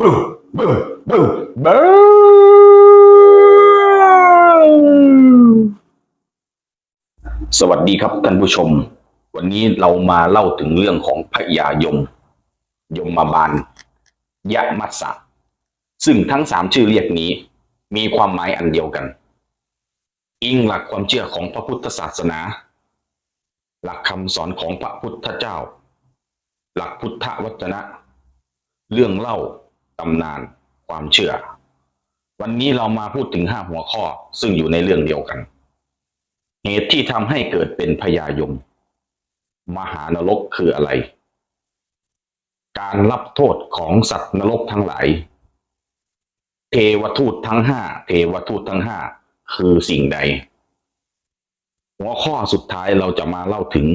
บูบูบูบูสวัสดีครับท่านผู้ชม วันนี้เรามาเล่าถึงเรื่องของพญายม ยมมาบาลยะมัสสะซึ่งทั้งสามชื่อเรียกนี้ มีความหมายอันเดียวกัน อิงหลักความเชื่อของพระพุทธศาสนา หลักคำสอนของพระพุทธเจ้า หลักพุทธวจนะ เรื่องเล่า ตำนานความเชื่อ วันนี้เรามาพูดถึงห้าหัวข้อซึ่งอยู่ในเรื่องเดียวกัน เหตุที่ทำให้เกิดเป็นพญายม มหานรกคืออะไร การรับโทษของสัตว์นรกทั้งหลาย เทวทูตทั้งห้าเทวทูตทั้งห้าคือสิ่งใด หัวข้อสุดท้ายเราจะมาเล่าถึง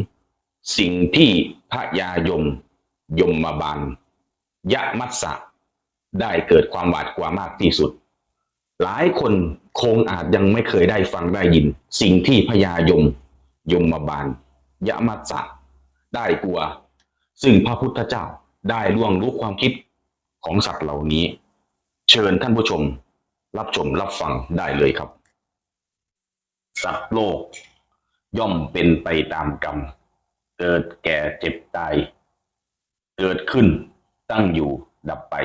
สิ่งที่พระยายม ยมมาบาลยะมัสสะ ได้เกิดความหวาดกลัวมากที่สุด หลายคนคงอาจยังไม่เคยได้ฟังได้ยิน สิ่งที่พญายม ยมมาบาลยะมัสสะได้กลัว ซึ่งพระพุทธเจ้าได้ล่วงรู้ความคิดของสัตว์เหล่านี้ เชิญท่านผู้ชม รับชมรับฟังได้เลยครับ สัตว์โลก ย่อมเป็นไปตามกรรม เกิดแก่เจ็บตาย เกิดขึ้นตั้งอยู่ดับไป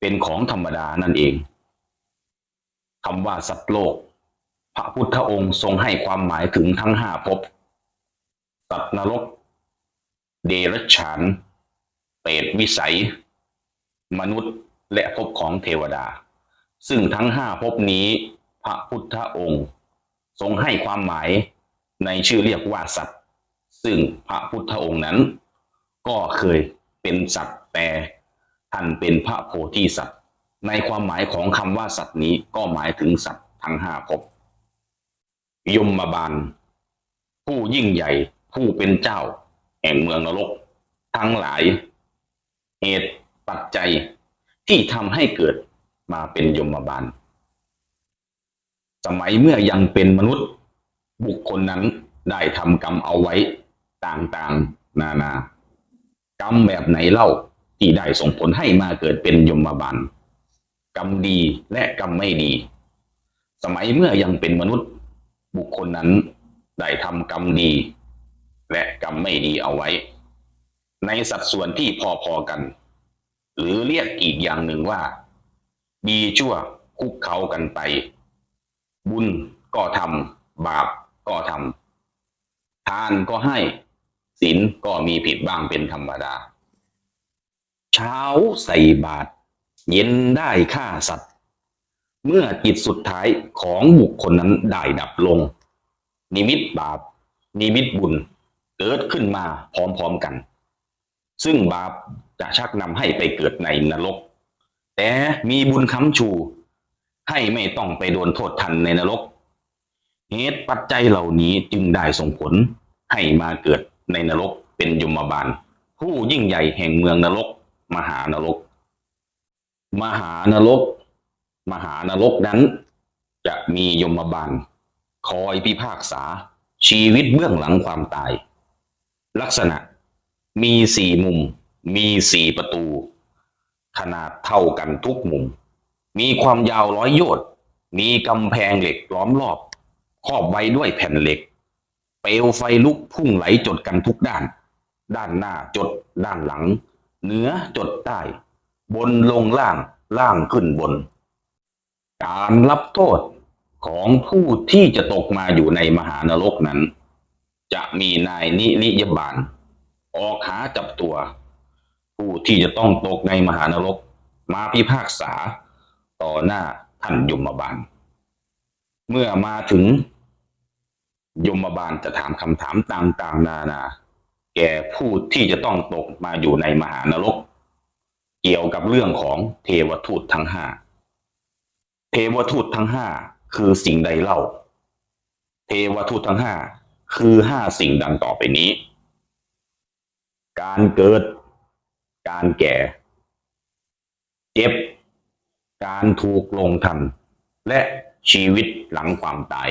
เป็นของธรรมดานั่นเองคำว่าสัตว์โลก พระพุทธองค์ทรงให้ความหมายถึงทั้งห้าภพสัตว์นรก เดรัจฉาน เปรตวิสัย มนุษย์และภพของเทวดา ซึ่งทั้งห้าภพนี้พระพุทธองค์ ทรงให้ความหมายในชื่อเรียกว่าสัตว์ ซึ่งพระพุทธองค์นั้น ก็เคยเป็นสัตว์แต่ ท่านเป็นพระโพธิสัตว์ ในความหมายของคำว่าสัตว์นี้ก็หมายถึงสัตว์ทั้งห้าภพยมมาบาล ผู้ยิ่งใหญ่ ผู้เป็นเจ้า แห่งเมืองนรก ทั้งหลาย เหตุปัจจัยที่ทำให้เกิดมาเป็นยมบาล สมัยเมื่อยังเป็นมนุษย์ บุคคลนั้นได้ทำกรรมเอาไว้ต่างๆ นานา กรรมแบบไหนเล่า ที่ได้ส่งผลให้มาเกิดเป็นยมบาลกรรมดีและกรรมไม่ดี สมัยเมื่อยังเป็นมนุษย์ บุคคลนั้นได้ทำกรรมดี และกรรมไม่ดีเอาไว้ ในสัดส่วนที่พอๆกัน หรือเรียกอีกอย่างหนึ่งว่า ดีชั่วคุกเขากันไป บุญก็ทำบาปก็ทำทานก็ให้ศีลก็มีผิดบ้างเป็นธรรมดา เช้าใส่บาตรเย็นได้ฆ่าสัตว์ เมื่อจิตสุดท้ายของบุคคลนั้นได้ดับลง นิมิตบาป นิมิตบุญ เกิดขึ้นมาพร้อมๆกัน ซึ่งบาปจะชักนำให้ไปเกิดในนรก แต่มีบุญค้ำชู ให้ไม่ต้องไปโดนโทษทันในนรกเหตุปัจจัยเหล่านี้จึงได้ส่งผลให้มาเกิดในนรกเป็นยมบาล ผู้ยิ่งใหญ่แห่งเมืองนรก มหานรก มหานรก มหานรกนั้น จะมียมบาล คอยพิพากษา ชีวิตเบื้องหลังความตาย ลักษณะมีสี่มุม มีสี่ประตู ขนาดเท่ากันทุกมุม มีความยาวร้อยโยชน์มีกำแพงเหล็กล้อมรอบครอบไว้ด้วยแผ่นเหล็ก เปลวไฟลุกพุ่งไหลจดกันทุกด้าน ด้านหน้าจดด้านหลัง เหนือจดใต้ บนลงล่าง ล่างขึ้นบน การรับโทษของผู้ที่จะตกมาอยู่ในมหานรกนั้น จะมีนายนิริยบาล ออกหาจับตัว ผู้ที่จะต้องตกในมหานรก มาพิพากษา ต่อหน้าท่านยมบาล เมื่อมาถึงยมบาลจะถามคำถามต่างๆ นานา แก่ผู้ที่จะต้องตกมาอยู่ในมหานรก เกี่ยวกับเรื่องของเทวทูตทั้งห้าเทวทูตทั้งห้าคือสิ่งใดเล่า เทวทูตทั้งห้าคือห้าสิ่งดังต่อไปนี้ การเกิด การแก่ เจ็บ การถูกลงทัน และชีวิตหลังความตาย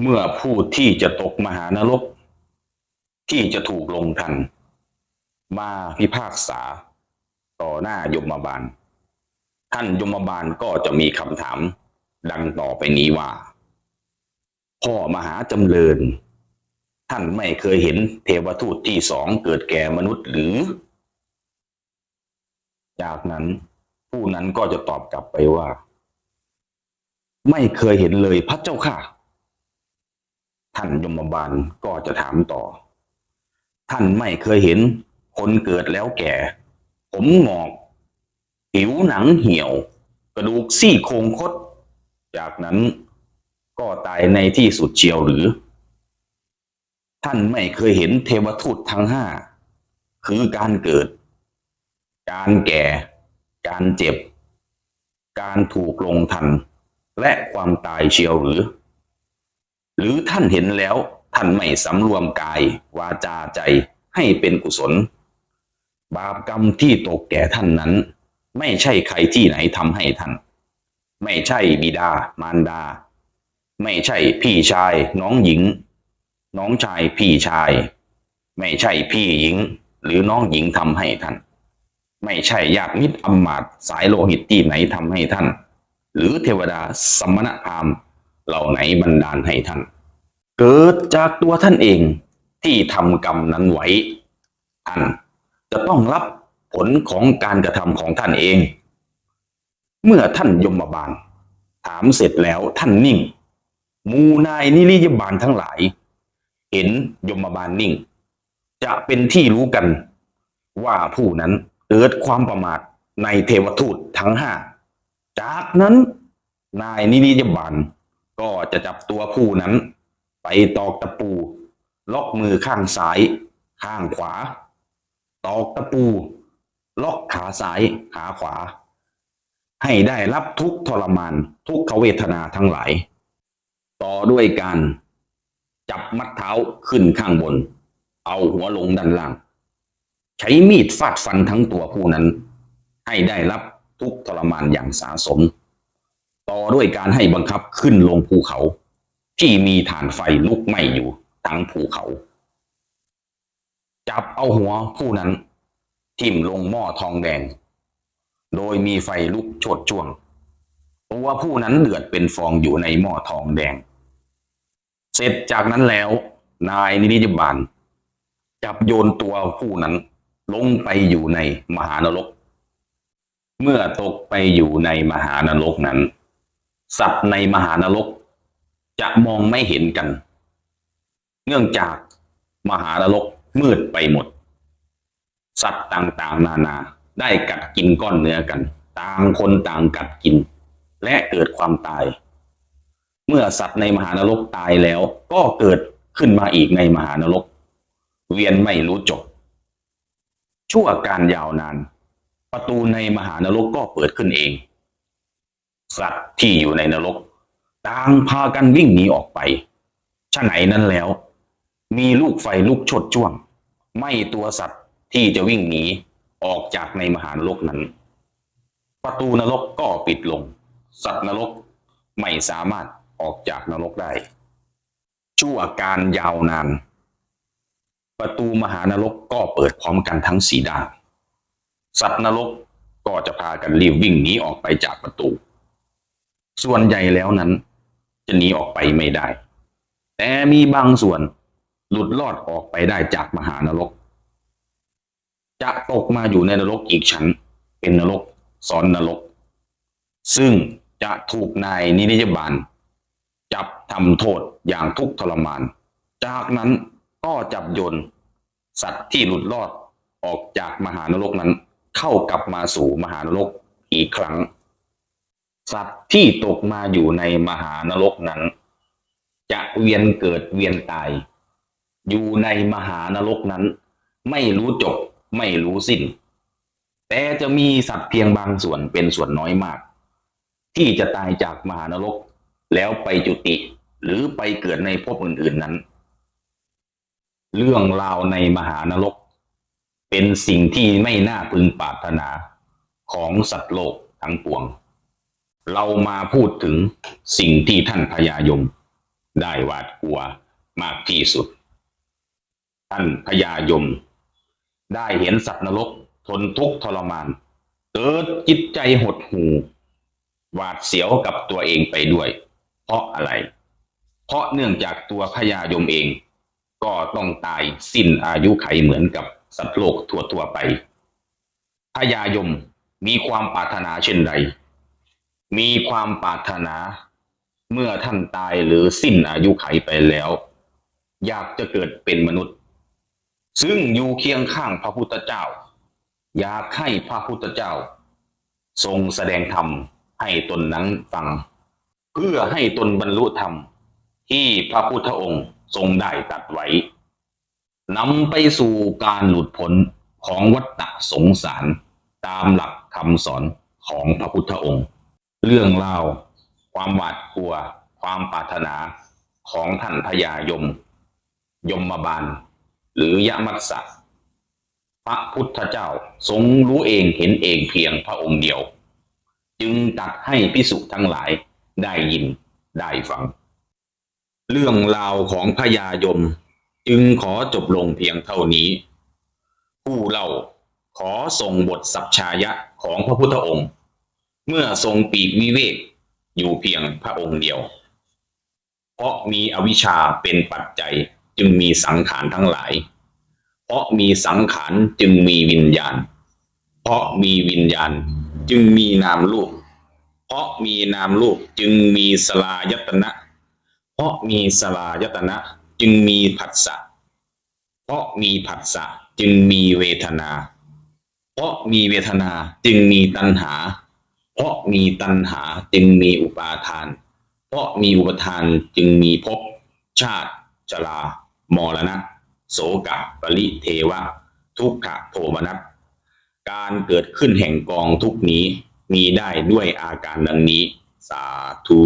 เมื่อผู้ที่จะตกมหานรก ที่จะถูกลงทัน มาพิพากษาต่อหน้ายมบาล ท่านยมบาลก็จะมีคำถามดังต่อไปนี้ว่า พ่อมหาจำเริญ ท่านไม่เคยเห็นเทวทูตที่สองเกิดแก่มนุษย์หรือ จากนั้นผู้นั้นก็จะตอบกลับไปว่า ไม่เคยเห็นเลยพระเจ้าค่ะ ท่านยมบาลก็จะถามต่อ ท่านไม่เคยเห็น คนเกิดแล้วแก่ ผมงอก ผิวหนังเหี่ยว กระดูกซี่โครงคด จากนั้นก็ตายในที่สุดเชียวหรือ ท่านไม่เคยเห็นเทวทูตทั้งห้า คือการเกิด การแก่ การเจ็บ การถูกลงทัน และความตายเชียวหรือ หรือท่านเห็นแล้ว ท่านไม่สำรวมกายวาจาใจให้เป็นกุศล บาปกรรมที่ตกแก่ท่านนั้น ไม่ใช่ใครที่ไหนทำให้ท่าน ไม่ใช่บิดามารดา ไม่ใช่พี่ชายน้องหญิง น้องชายพี่ชาย ไม่ใช่พี่หญิง หรือน้องหญิงทำให้ท่าน ไม่ใช่ญาติมิตรอำมาตสายโลหิตที่ไหนทำให้ท่าน หรือเทวดาสมณพราหมณ์เหล่าไหนบันดาลให้ท่าน เกิดจากตัวท่านเองที่ทำกรรมนั้นไว้ท่านจะต้องรับผลของการกระทำของท่านเอง เมื่อท่านยมบาล ถามเสร็จแล้วท่านนิ่ง มูนายนิริยบาลทั้งหลาย เห็นยมบาลนิ่ง จะเป็นที่รู้กัน ว่าผู้นั้นเกิดความประมาทในเทวทูตทั้งห้าจากนั้นนายนิริยบาลก็จะจับตัวผู้นั้น ไปตอกตะปู ล็อกมือข้างซ้าย ข้างขวา ตอกตะปู ล็อกขาซ้ายขาขวา ให้ได้รับทุกทรมานทุกขเวทนาทั้งหลาย ต่อด้วยการจับมัดเท้าขึ้นข้างบน เอาหัวลงด้านล่าง ใช้มีดฟาดฟันทั้งตัวผู้นั้น ให้ได้รับทุกทรมานอย่างสาสม ต่อด้วยการให้บังคับขึ้นลงภูเขา ที่มีฐานไฟลุกไหม้อยู่ทั้งภูเขา จับเอาหัวผู้นั้น ทิ่มลงหม้อทองแดง โดยมีไฟลุกโชดช่วง ตัวผู้นั้นเดือดเป็นฟองอยู่ในหม้อทองแดง เสร็จจากนั้นแล้ว นายนิริยบาล จับโยนตัวผู้นั้น ลงไปอยู่ในมหานรก เมื่อตกไปอยู่ในมหานรกนั้น สัตว์ในมหานรก จะมองไม่เห็นกัน เนื่องจากมหานรกมืดไปหมด สัตว์ต่างๆ นานาได้กัดกินก้อนเนื้อกัน ต่างคนต่างกัดกิน และเกิดความตาย เมื่อสัตว์ในมหานรกตายแล้วก็เกิดขึ้นมาอีกในมหานรก เวียนไม่รู้จบ ชั่วการยาวนาน ประตูในมหานรกก็เปิดขึ้นเอง สัตว์ที่อยู่ในนรก ต่างพากันวิ่งหนีออกไปชะไหนนั้นแล้ว มีลูกไฟลุกชดช่วง ไม่ตัวสัตว์ที่จะวิ่งหนีออกจากในมหานรกนั้น ประตูนรกก็ปิดลง สัตว์นรกไม่สามารถออกจากนรกได้ ชั่วการยาวนาน ประตูมหานรกก็เปิดพร้อมกันทั้งสีด้านสัตว์นรกก็จะพากันรีบวิ่งหนีออกไปจากประตู ส่วนใหญ่แล้วนั้น จะหนีออกไปไม่ได้ แต่มีบางส่วนหลุดรอดออกไปได้จากมหานรก จะตกมาอยู่ในนรกอีกชั้น เป็นนรกซ้อนนรก ซึ่งจะถูกนายนิริยบาล จับทำโทษอย่างทุกทรมาน จากนั้นก็จับโยนสัตว์ที่หลุดรอดออกจากมหานรกนั้น เข้ากลับมาสู่มหานรกอีกครั้ง สัตว์ที่ตกมาอยู่ในมหานรกนั้น จะเวียนเกิดเวียนตาย อยู่ในมหานรกนั้น ไม่รู้จบไม่รู้สิ้น แต่จะมีสัตว์เพียงบางส่วนเป็นส่วนน้อยมาก ที่จะตายจากมหานรก แล้วไปจุติ หรือไปเกิดในภพอื่น ๆนั้น เรื่องราวในมหานรก เป็นสิ่งที่ไม่น่าพึงปรารถนาของสัตว์โลกทั้งปวง เรามาพูดถึงสิ่งที่ท่านพญายม ได้หวาดกลัวมากที่สุด ท่านพญายม ได้เห็นสัตว์นรกทนทุกข์ทรมาน เกิดจิตใจหดหู่หวาดเสียวกับตัวเองไปด้วย เพราะอะไร เพราะเนื่องจากตัวพญายมเอง ก็ต้องตายสิ้นอายุไขเหมือนกับสัตว์โลกทั่วๆไปพญายมมีความปรารถนาเช่นใด มีความปรารถนาเมื่อท่านตายหรือสิ้นอายุไขไปแล้ว อยากจะเกิดเป็นมนุษย์ ซึ่งอยู่เคียงข้างพระพุทธเจ้า อยากให้พระพุทธเจ้า ทรงแสดงธรรมให้ตนนั้นฟัง เพื่อให้ตนบรรลุธรรม ที่พระพุทธองค์ทรงได้ตัดไว้นำไปสู่การหลุดพ้นของวัฏฏะสงสารตามหลักคำสอนของพระพุทธองค์ เรื่องราความหวาดกลัว ความปรารถนาของท่านพญายม ยมบาล หรือยมัสสะพระพุทธเจ้าทรงรู้เองเห็นเองเพียงพระองค์เดียว จึงตัดให้พิสุทั้งหลายได้ยินได้ฟัง เรื่องราวของพญายมจึงขอจบลงเพียงเท่านี้ ผู้เล่าขอส่งบทสัพชายะของพระพุทธองค์ เมื่อทรงปีกวิเวกอยู่เพียงพระองค์เดียว เพราะมีอวิชชาเป็นปัจจัยจึงมีสังขารทั้งหลาย เพราะมีสังขารจึงมีวิญญาณ เพราะมีวิญญาณจึงมีนามรูป เพราะมีนามรูปจึงมีสลายตนะ เพราะมีสลายตนะจึงมีผัสสะ เพราะมีผัสสะจึงมีเวทนา เพราะมีเวทนาจึงมีตัณหา เพราะมีตัณหาจึงมีอุปาทาน เพราะมีอุปทานจึงมีภพชาติชรามรณะ โสกะปริเทวะ ทุกขะโทมนัสการเกิดขึ้นแห่งกองทุกนี้มีได้ด้วยอาการดังนี้ สาธุ